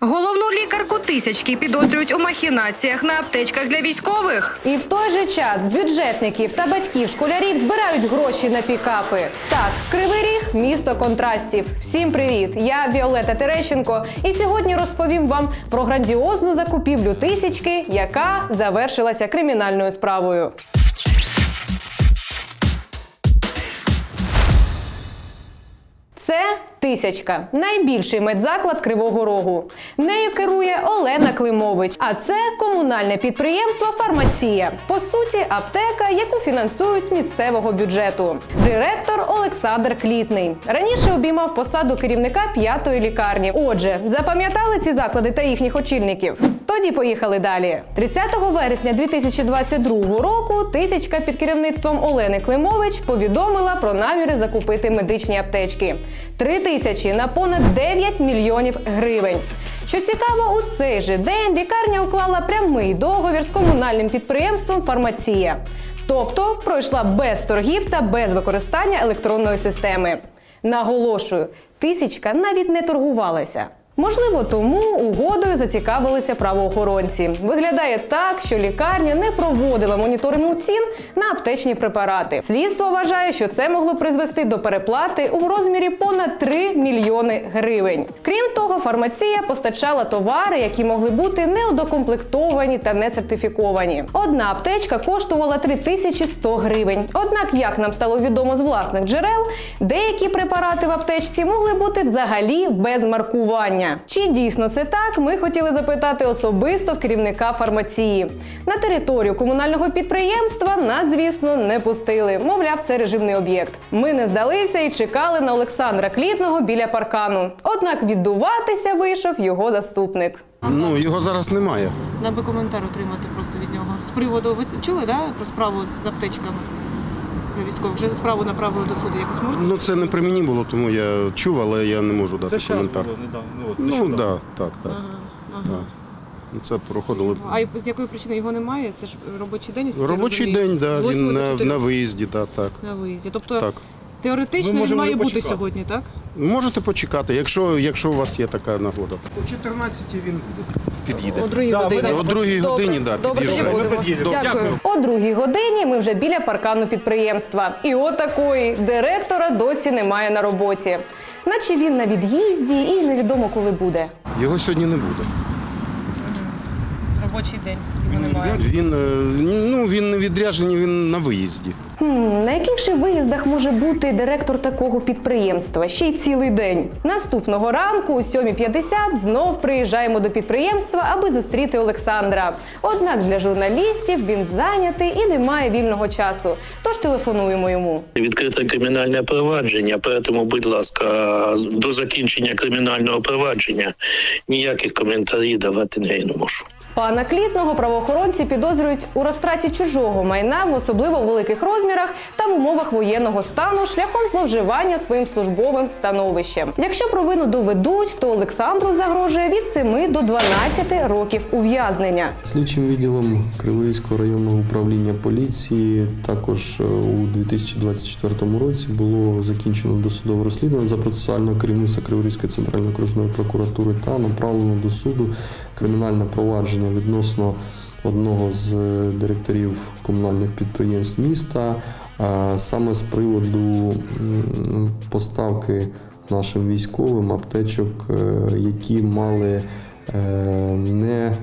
Головну лікарку тисячки підозрюють у махінаціях на аптечках для військових. І в той же час бюджетників та батьків школярів збирають гроші на пікапи. Так, кривий ріг місто контрастів. Всім привіт! Я Віолета Терещенко, і сьогодні розповім вам про грандіозну закупівлю тисячки, яка завершилася кримінальною справою. Тисячка, найбільший медзаклад Кривого Рогу. Нею керує Олена Климович. А це комунальне підприємство Фармація. По суті, аптека, яку фінансують з місцевого бюджету. Директор Олександр Клітний раніше обіймав посаду керівника п'ятої лікарні. Отже, запам'ятали ці заклади та їхніх очільників. Тоді поїхали далі. 30 вересня 2022 року тисячка під керівництвом Олени Климович повідомила про наміри закупити медичні аптечки. Три тисячі на понад 9 мільйонів гривень. Що цікаво, у цей же день лікарня уклала прямий договір з комунальним підприємством Фармація. Тобто пройшла без торгів та без використання електронної системи. Наголошую, тисячка навіть не торгувалася. Можливо, тому угодою зацікавилися правоохоронці. Виглядає так, що лікарня не проводила моніторингу цін на аптечні препарати. Слідство вважає, що це могло призвести до переплати у розмірі понад 3 мільйони гривень. Крім того, фармація постачала товари, які могли бути неодокомплектовані та не сертифіковані. Одна аптечка коштувала 3100 гривень. Однак, як нам стало відомо з власних джерел, деякі препарати в аптечці могли бути взагалі без маркування. Чи дійсно це так? Ми хотіли запитати особисто в керівника фармації. На територію комунального підприємства нас, звісно, не пустили. Мовляв, це режимний об'єкт. Ми не здалися і чекали на Олександра Клітного біля паркану. Однак віддуватися вийшов його заступник. Ну, його зараз немає. Нам би коментар отримати просто від нього. З приводу, ви чули, да? про справу з аптечками? Про військових. Вже справу направили до суду. Якось можна? Ну, це не при мені було, тому я чув, але я не можу дати Це коментар. було недавно. Ну, от, Ну, нещодавно. да, так, так. Да. Ну, Це проходило. А з якої причини його немає? Це ж робочий день? наскільки я Робочий розумію. день, да, З він до на, чотирьох. на виїзді, да, так. На виїзді. Тобто так. теоретично Ми він можемо має не бути почекати. сьогодні, так? Можете почекати, якщо, якщо у вас є така нагода. О 14 він буде. Під'їде. О другій Да, годині. О другій Добре, годині, да, Добре, тоді під'їжджає. будемо. Ми під'їдемо. Дякую. Дякую. О другій годині ми вже біля паркану підприємства. І отакої директора досі немає на роботі. Наче він на від'їзді і невідомо коли буде. Його сьогодні не буде. Робочий день. Його немає. Він, е, ну, він не відряджений, він на виїзді. Хм, на яких же виїздах може бути директор такого підприємства? Ще й цілий день. Наступного ранку о 7.50 знов приїжджаємо до підприємства, аби зустріти Олександра. Однак для журналістів він зайнятий і не має вільного часу. Тож телефонуємо йому. Відкрите кримінальне провадження, тому, будь ласка, до закінчення кримінального провадження ніяких коментарів давати не можу. Пана Клітного правоохоронці підозрюють у розтраті чужого майна в особливо великих розмірах та в умовах воєнного стану шляхом зловживання своїм службовим становищем. Якщо провину доведуть, то Олександру загрожує від 7 до 12 років ув'язнення. Слідчим відділом Криворізького районного управління поліції також е, у 2024 році було закінчено досудове розслідування за процесуального керівництва Криворізької центральної окружної прокуратури та направлено до суду кримінальне провадження відносно одного з е, директорів комунальних підприємств міста саме з приводу поставки нашим військовим аптечок, е, які мали е, не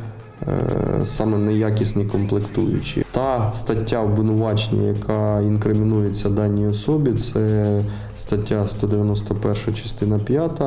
саме неякісні комплектуючі. Та стаття обвинувачення, яка інкримінується даній особі, це стаття 191 частина 5.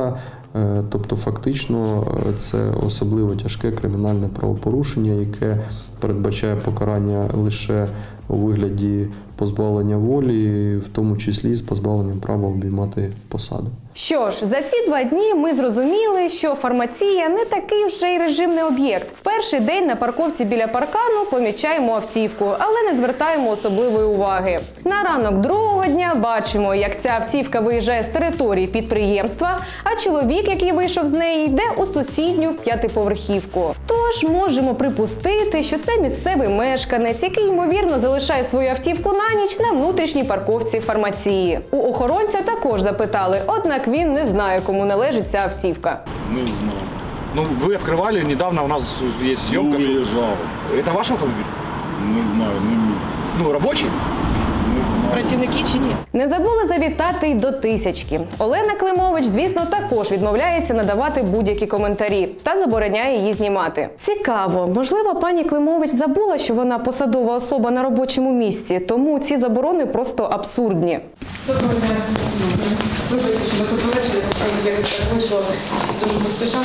Е, Тобто, фактично, е, це особливо тяжке кримінальне правопорушення, яке передбачає покарання лише у вигляді позбавлення волі, в тому числі з позбавленням права обіймати посади. Що ж, за ці два дні ми зрозуміли, що фармація не такий вже й режимний об'єкт. В перший день на парковці біля паркану помічаємо автівку, але не звертаємо особливої уваги. На ранок другого дня бачимо, як ця автівка виїжджає з території підприємства, а чоловік, який вийшов з неї, йде у сусідню п'ятиповерхівку. Тож можемо припустити, що це місцевий мешканець, який ймовірно залишає свою автівку на ніч на внутрішній парковці фармації. У охоронця також запитали, однак він не знає, кому належить ця автівка. Не знаю. Ну, вы открывали, недавно у нас есть съемка. Ну, что- уезжал. Это ваш автомобиль? Не знаю, не, Ну, рабочий? Працівники чи ні? Не забули завітати й до тисячки. Олена Климович, звісно, також відмовляється надавати будь-які коментарі та забороняє її знімати. Цікаво, можливо, пані Климович забула, що вона посадова особа на робочому місці, тому ці заборони просто абсурдні. Доброго дня. Вибачте, що ви якось так вийшло. Дуже поспішали.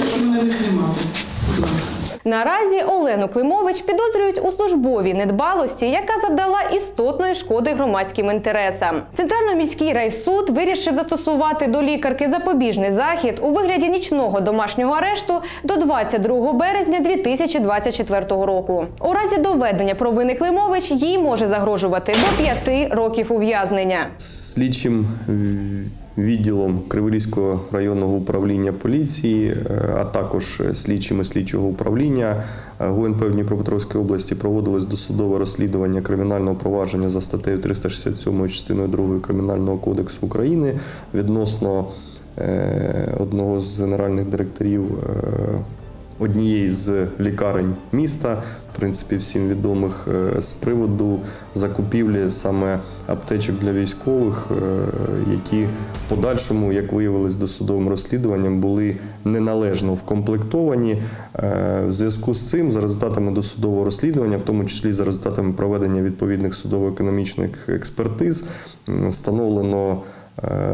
Прошу мене не знімати. Будь ласка. Наразі Олену Климович підозрюють у службовій недбалості, яка завдала істотної шкоди громадським інтересам. Центрально-міський райсуд вирішив застосувати до лікарки запобіжний захід у вигляді нічного домашнього арешту до 22 березня 2024 року. У разі доведення провини Климович їй може загрожувати до 5 років ув'язнення. Слідчим відділом Криворізького районного управління поліції, е, а також слідчими слідчого управління е, ГУНП в Дніпропетровській області проводилось досудове розслідування кримінального провадження за статтею 367 частиною 2 Кримінального кодексу України відносно е, одного з генеральних директорів однієї з лікарень міста, в принципі, всім відомих е, з приводу закупівлі саме аптечок для військових, е, які в подальшому, як виявилось досудовим розслідуванням, були неналежно вкомплектовані. Е, В зв'язку з цим, за результатами досудового розслідування, в тому числі за результатами проведення відповідних судово-економічних експертиз, встановлено.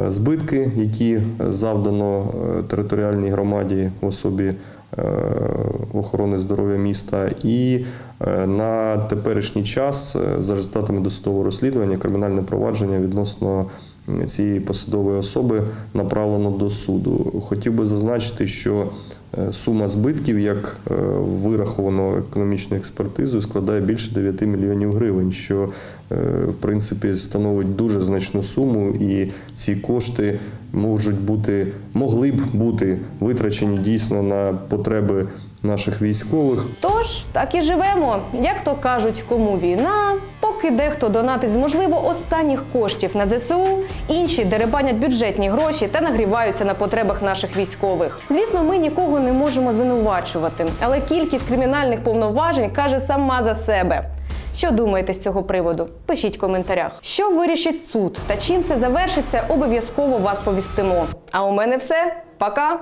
Збитки, які завдано територіальній громаді в особі охорони здоров'я міста, і е, на теперішній час, е, за результатами досудового розслідування, кримінальне провадження відносно цієї посадової особи направлено до суду. Хотів би зазначити, що е, сума збитків, як е, вираховано економічною експертизою, складає більше 9 мільйонів гривень, що е, в принципі становить дуже значну суму, і ці кошти можуть бути, могли б бути витрачені дійсно на потреби наших військових. Тож так і живемо. Як то кажуть, кому війна, поки дехто донатить з можливо останніх коштів на ЗСУ, інші деребанять бюджетні гроші та нагріваються на потребах наших військових. Звісно, ми нікого не можемо звинувачувати, але кількість кримінальних повноважень каже сама за себе. Що думаєте з цього приводу? Пишіть в коментарях. Що вирішить суд та чим все завершиться, обов'язково вас повістимо. А у мене все. Пока!